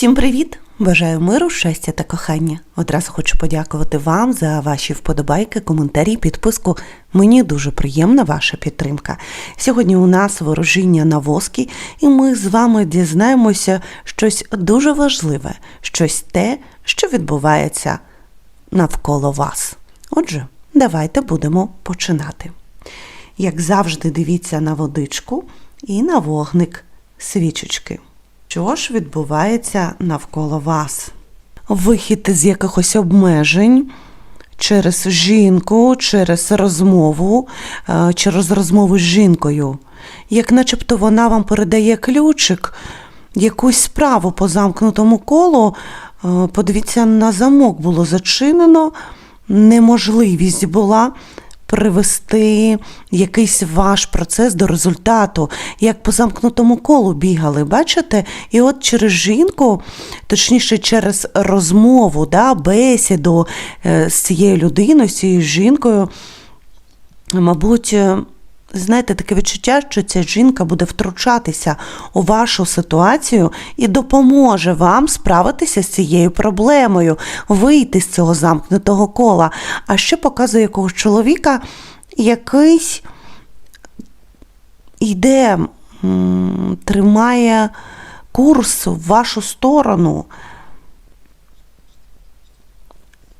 Всім привіт! Бажаю миру, щастя та кохання. Одразу хочу подякувати вам за ваші вподобайки, коментарі, підписку. Мені дуже приємна ваша підтримка. Сьогодні у нас ворожіння на воскі, і ми з вами дізнаємося щось дуже важливе, щось те, що відбувається навколо вас. Отже, давайте будемо починати. Як завжди, дивіться на водичку і на вогник свічечки. Що ж відбувається навколо вас? Вихід з якихось обмежень через жінку, через розмову, е, через розмову з жінкою. Як начебто вона вам передає ключик, якусь справу по замкнутому колу. Е, Подивіться, на замок було зачинено, неможливість була привести якийсь ваш процес до результату, як по замкнутому колу бігали, бачите? І от через жінку, точніше, через розмову, да, бесіду е, з цією людиною, з цією жінкою, мабуть. Знаєте, таке відчуття, що ця жінка буде втручатися у вашу ситуацію і допоможе вам справитися з цією проблемою, вийти з цього замкнутого кола. А ще показує якогось чоловіка, який йде, тримає курс в вашу сторону.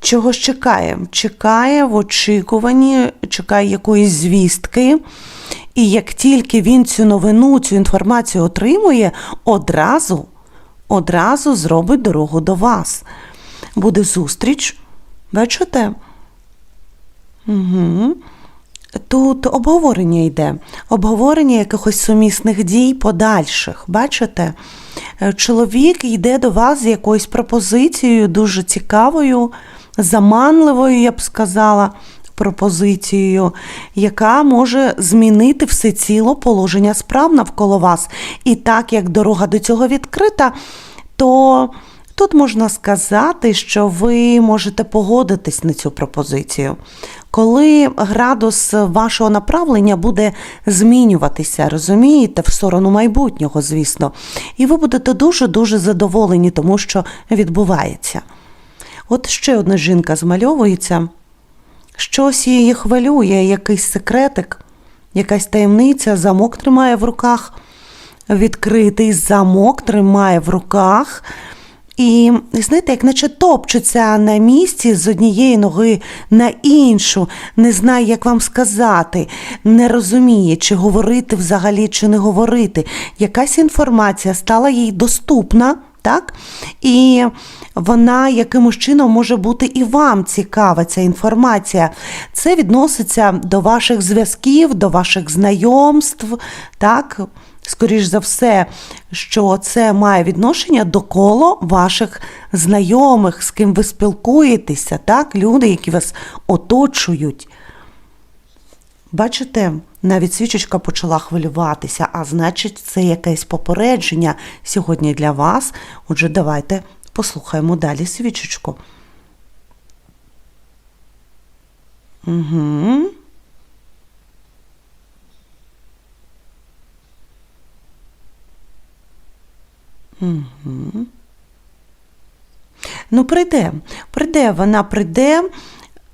Чогось чекає? Чекає в очікуванні, чекає якоїсь звістки. І як тільки він цю новину, цю інформацію отримує, одразу, одразу зробить дорогу до вас. Буде зустріч. Бачите? Угу. Тут обговорення йде, обговорення якихось сумісних дій подальших. Бачите? Е, Чоловік йде до вас з якоюсь пропозицією, дуже цікавою, заманливою, я б сказала, пропозицією, яка може змінити всеціло положення справ навколо вас. І так як дорога до цього відкрита, то тут можна сказати, що ви можете погодитись на цю пропозицію. Коли градус вашого направлення буде змінюватися, розумієте, в сторону майбутнього, звісно, і ви будете дуже-дуже задоволені тому, що відбувається. От ще одна жінка змальовується, щось її хвилює, якийсь секретик, якась таємниця, замок тримає в руках, відкритий замок тримає в руках. І знаєте, як наче топчеться на місці з однієї ноги на іншу, не знає, як вам сказати, не розуміє, чи говорити взагалі, чи не говорити. Якась інформація стала їй доступна, так? І вона якимось чином може бути і вам цікава ця інформація. Це відноситься до ваших зв'язків, до ваших знайомств, так? Скоріш за все, що це має відношення до коло ваших знайомих, з ким ви спілкуєтеся, так? люди, які вас оточують. Бачите, навіть свічечка почала хвилюватися, а значить, це якесь попередження сьогодні для вас. Отже, давайте послухаємо далі свічечку. Угу. Ну, прийде, прийде, вона прийде,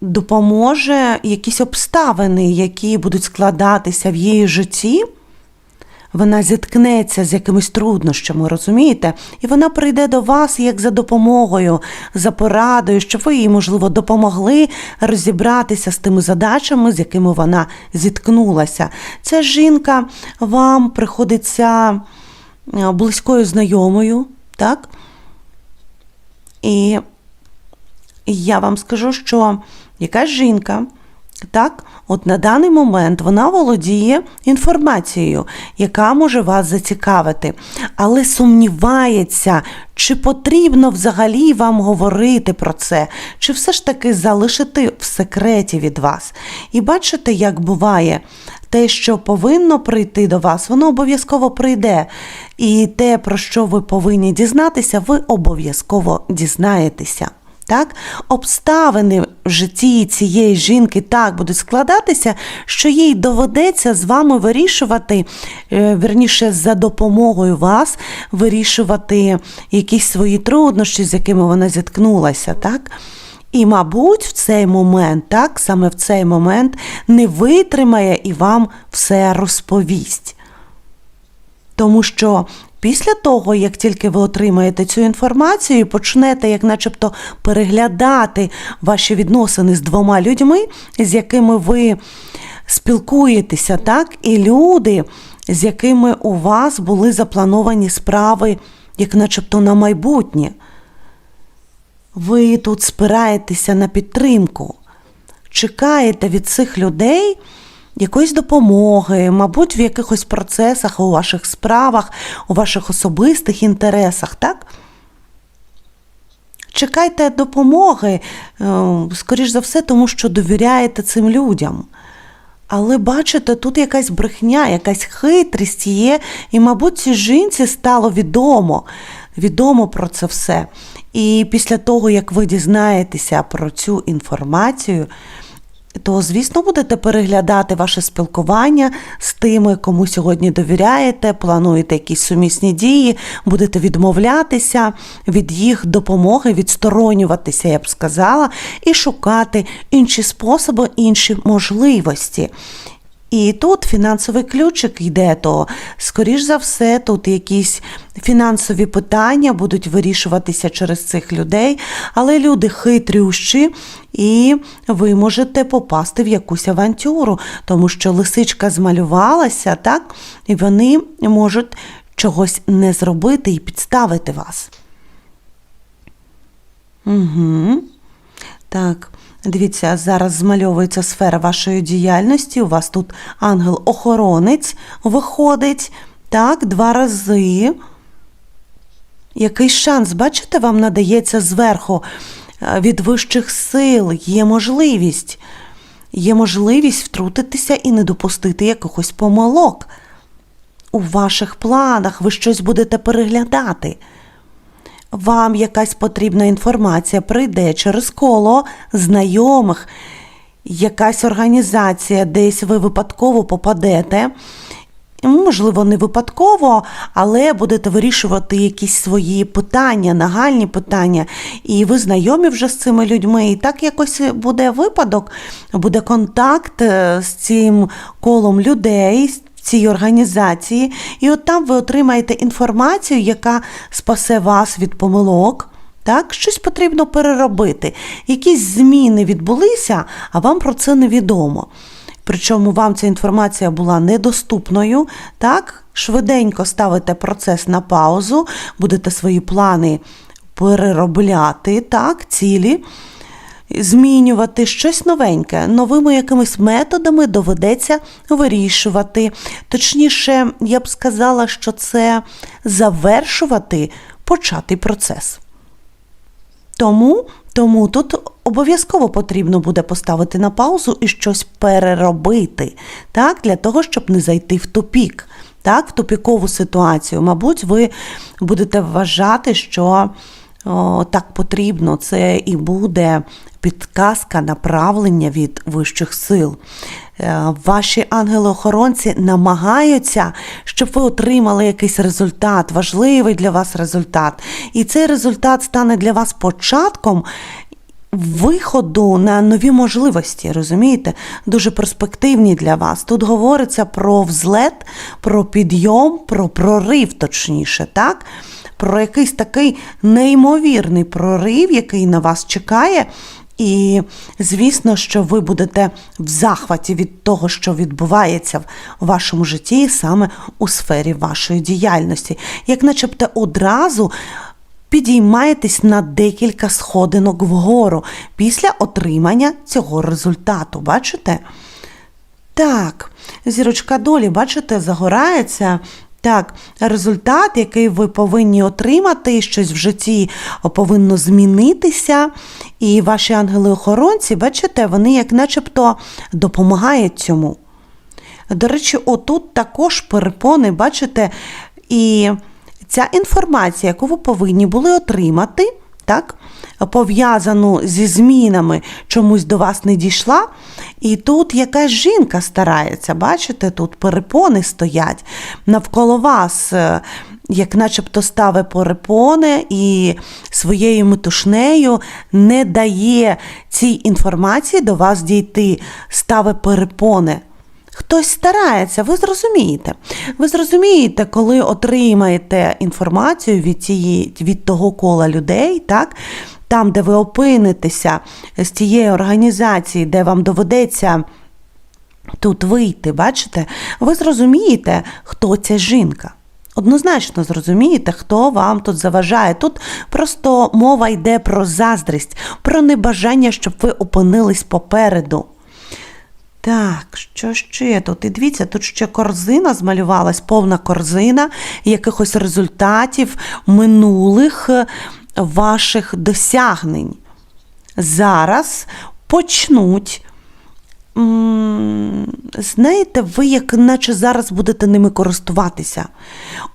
допоможе якісь обставини, які будуть складатися в її житті. Вона зіткнеться з якимись труднощами, розумієте? І вона прийде до вас як за допомогою, за порадою, щоб ви їй, можливо, допомогли розібратися з тими задачами, з якими вона зіткнулася. Ця жінка вам приходиться е, близькою знайомою, так? І я вам скажу, що якась жінка, так, от на даний момент вона володіє інформацією, яка може вас зацікавити, але сумнівається, чи потрібно взагалі вам говорити про це, чи все ж таки залишити в секреті від вас. І бачите, як буває. Те, що повинно прийти до вас, воно обов'язково прийде. І те, про що ви повинні дізнатися, ви обов'язково дізнаєтеся. Так? Обставини в житті цієї жінки так будуть складатися, що їй доведеться з вами вирішувати, е, верніше, за допомогою вас вирішувати якісь свої труднощі, з якими вона зіткнулася. Так? І, мабуть, в цей момент, так, саме в цей момент не витримає і вам все розповість. Тому що після того, як тільки ви отримаєте цю інформацію почнете, як начебто, переглядати ваші відносини з двома людьми, з якими ви спілкуєтеся, так, і люди, з якими у вас були заплановані справи, як начебто на майбутнє. Ви тут спираєтеся на підтримку, чекаєте від цих людей якоїсь допомоги, мабуть, в якихось процесах, у ваших справах, у ваших особистих інтересах, так? Чекайте допомоги, е, скоріш за все, тому що довіряєте цим людям. Але бачите, тут якась брехня, якась хитрість є, і, мабуть, цій жінці стало відомо, відомо про це все. І після того, як ви дізнаєтеся про цю інформацію, то, звісно, будете переглядати ваше спілкування з тими, кому сьогодні довіряєте, плануєте якісь сумісні дії, будете відмовлятися від їх допомоги, відсторонюватися, я б сказала, і шукати інші способи, інші можливості. І тут фінансовий ключик йде, то, скоріш за все, тут якісь фінансові питання будуть вирішуватися через цих людей, але люди хитрющі, і ви можете попасти в якусь авантюру, тому що лисичка змалювалася, так, і вони можуть чогось не зробити і підставити вас. Угу. Так. Дивіться, зараз змальовується сфера вашої діяльності. У вас тут ангел-охоронець виходить. Так, два рази. Який шанс, бачите, вам надається зверху е, від вищих сил, є можливість. Є можливість втрутитися і не допустити якихось помилок. У ваших планах ви щось будете переглядати вам якась потрібна інформація прийде через коло знайомих, якась організація, десь ви випадково попадете. Можливо, не випадково, але будете вирішувати якісь свої питання, нагальні питання, і ви знайомі вже з цими людьми. І так якось буде випадок, буде контакт е, з цим колом людей, цій організації, і от там ви отримаєте інформацію, яка спасе вас від помилок. Так, щось потрібно переробити. Якісь зміни відбулися, а вам про це невідомо. Причому вам ця інформація була недоступною. Так, швиденько ставите процес на паузу, будете свої плани переробляти, так, цілі змінювати щось новеньке, новими якимись методами доведеться вирішувати. Точніше, я б сказала, що це завершувати початий процес. Тому, Тому тут обов'язково потрібно буде поставити на паузу і щось переробити, так, для того, щоб не зайти в тупік, так, в тупікову ситуацію. Мабуть, ви будете вважати, що так потрібно, це і буде підказка, направлення від вищих сил. Е, ваші ангели-охоронці намагаються, щоб ви отримали якийсь результат, важливий для вас результат. І цей результат стане для вас початком. Виходу на нові можливості, розумієте, дуже перспективні для вас. Тут говориться про взлет, про підйом, про прорив, точніше, так? Про якийсь такий неймовірний прорив, який на вас чекає, і, звісно, що ви будете в захваті від того, що відбувається в вашому житті, саме у сфері вашої діяльності, як начебто одразу підіймаєтесь на декілька сходинок вгору після отримання цього результату. Бачите? Так, зірочка долі, бачите, загорається так, результат, який ви повинні отримати, щось в житті повинно змінитися. І ваші ангели-охоронці, бачите, вони як начебто допомагають цьому. До речі, отут також перепони, бачите, і ця інформація, яку ви повинні були отримати, так? Пов'язану зі змінами чомусь до вас не дійшла. І тут якась жінка старається, бачите, тут перепони стоять навколо вас, е, як начебто ставить перепони і своєю метушнею не дає цій інформації до вас дійти, ставить перепони. Хтось старається, ви зрозумієте. Ви зрозумієте, коли отримаєте інформацію від цієї, від того кола людей, так? там, де ви опинитеся з тієї організації, де вам доведеться тут вийти, бачите, ви зрозумієте, хто ця жінка. Однозначно зрозумієте, хто вам тут заважає. Тут просто мова йде про заздрість, про небажання, щоб ви опинились попереду. Так, що ще тут? І дивіться, тут ще корзина змалювалась, повна корзина якихось результатів минулих е, ваших досягнень. Зараз почнуть. Знаєте, ви як наче зараз будете ними користуватися.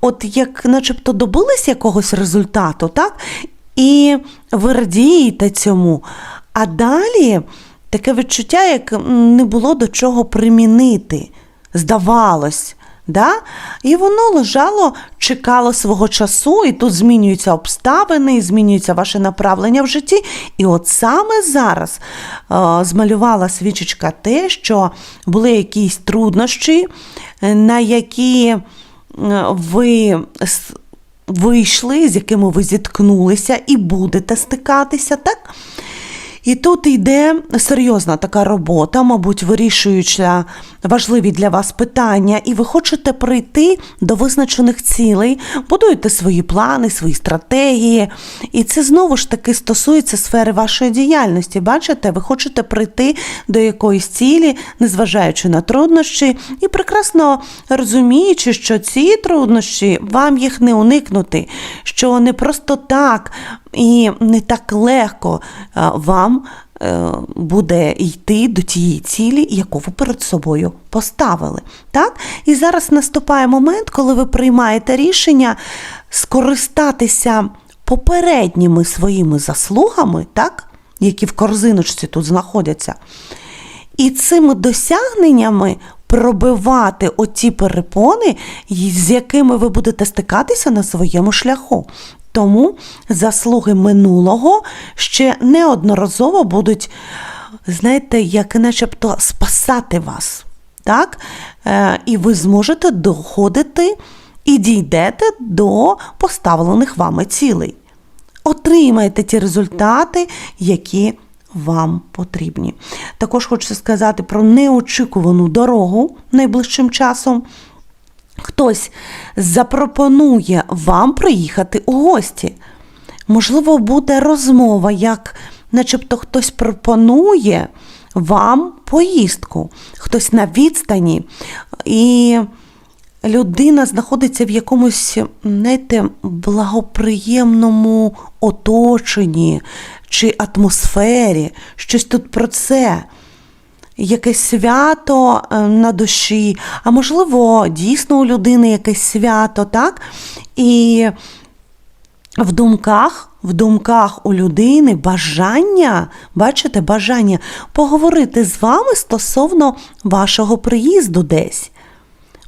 От як начебто добились якогось результату, так? І ви радієте цьому. А далі таке відчуття, як не було до чого примінити. Здавалось. Да? І воно лежало, чекало свого часу, і тут змінюються обставини, змінюється ваше направлення в житті. І от саме зараз е, змалювала свічечка те, що були якісь труднощі, е, на які е, ви вийшли, з якими ви зіткнулися і будете стикатися, так? І тут йде серйозна така робота, мабуть, вирішуючи важливі для вас питання, і ви хочете прийти до визначених цілей, будуєте свої плани, свої стратегії. І це знову ж таки стосується сфери вашої діяльності. Бачите, ви хочете прийти до якоїсь цілі, незважаючи на труднощі, і прекрасно розуміючи, що ці труднощі вам їх не уникнути, що не просто так і не так легко е, вам е, буде йти до тієї цілі, яку ви перед собою поставили. Так? І зараз наступає момент, коли ви приймаєте рішення скористатися попередніми своїми заслугами, так? які в корзиночці тут знаходяться. І цими досягненнями пробивати оті перепони, з якими ви будете стикатися на своєму шляху. Тому заслуги минулого ще неодноразово будуть, знаєте, як начебто спасати вас. Так? Е, і ви зможете доходити і дійдете до поставлених вами цілей. Отримаєте ті результати, які вам потрібні. Також хочу сказати про неочікувану дорогу найближчим часом. Хтось запропонує вам приїхати у гості. Можливо, буде розмова, як начебто хтось пропонує вам поїздку, хтось на відстані. І людина знаходиться в якомусь, знаєте, благоприємному оточенні чи атмосфері, щось тут про це. Якесь свято е, на душі, а можливо, дійсно у людини якесь свято, так? І в думках, в думках у людини бажання, бачите, бажання поговорити з вами стосовно вашого приїзду десь.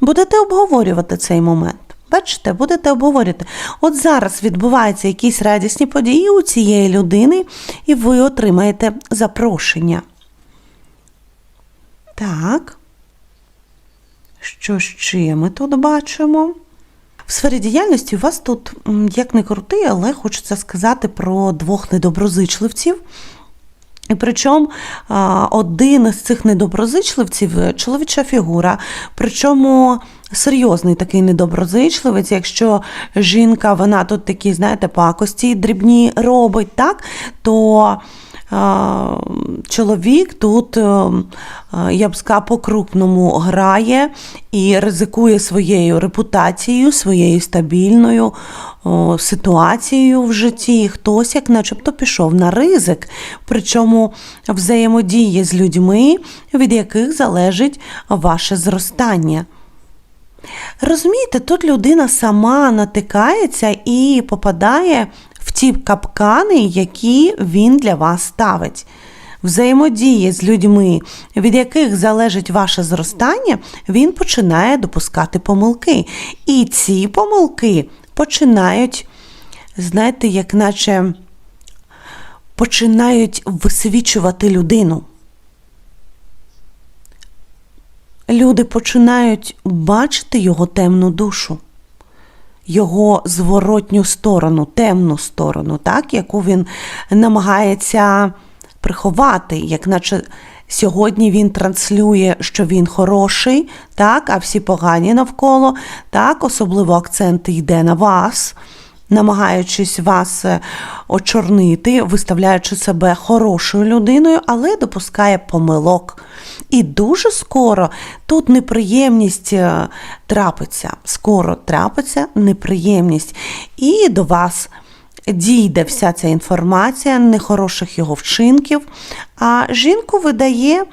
Будете обговорювати цей момент. Бачите, будете обговорювати. От зараз відбуваються якісь радісні події у цієї людини, і ви отримаєте запрошення. Так. Що ще ми тут бачимо? В сфері діяльності у вас тут, як не крути, але хочеться сказати про двох недоброзичливців. І причому один із цих недоброзичливців чоловіча фігура, причому серйозний такий недоброзичливець, якщо жінка, вона тут такі, знаєте, пакості дрібні робить, так, то чоловік тут, е, е, я б сказала, по-крупному грає і ризикує своєю репутацією, своєю стабільною ситуацією в житті. Хтось, як начебто, пішов на ризик, причому взаємодіє з людьми, від яких залежить ваше зростання. Розумієте, тут людина сама натикається і попадає в ті капкани, які він для вас ставить. Взаємодії з людьми, від яких залежить ваше зростання, він починає допускати помилки. І ці помилки починають, знаєте, як наче починають висвічувати людину. Люди починають бачити його темну душу, його зворотню сторону, темну сторону, так, яку він намагається приховати, як наче сьогодні він транслює, що він хороший, так, а всі погані навколо, так, особливо акцент йде на вас намагаючись вас е, очорнити, виставляючи себе хорошою людиною, але допускає помилок. І дуже скоро тут неприємність е, трапиться. Скоро трапиться неприємність. І до вас дійде вся ця інформація, нехороших його вчинків. А жінку видає. Е,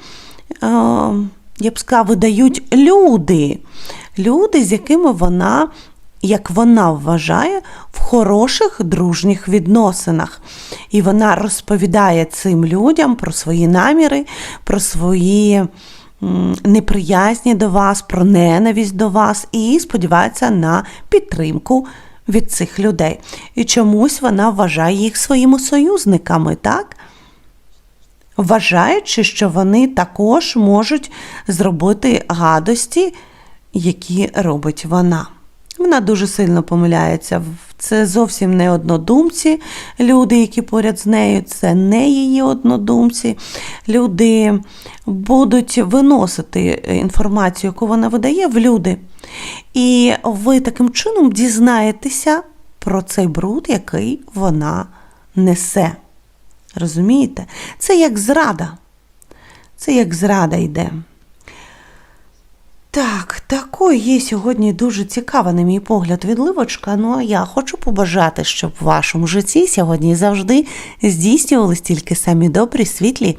я б сказала, видають люди, люди, з якими вона як вона вважає, в хороших дружніх відносинах. І вона розповідає цим людям про свої наміри, про свої неприязні до вас, про ненависть до вас і сподівається на підтримку від цих людей. І чомусь вона вважає їх своїми союзниками, так? Вважаючи, що вони також можуть зробити гадості, які робить вона. Вона дуже сильно помиляється. Це зовсім не однодумці, люди, які поряд з нею, це не її однодумці. Люди будуть виносити інформацію, яку вона видає, в люди. І ви таким чином дізнаєтеся про цей бруд, який вона несе. Розумієте? Це як зрада. Це як зрада йде. Так, такою є сьогодні дуже цікава, на мій погляд, відливочка. Ну а я хочу побажати, щоб в вашому житті сьогодні завжди здійснювались тільки самі добрі, світлі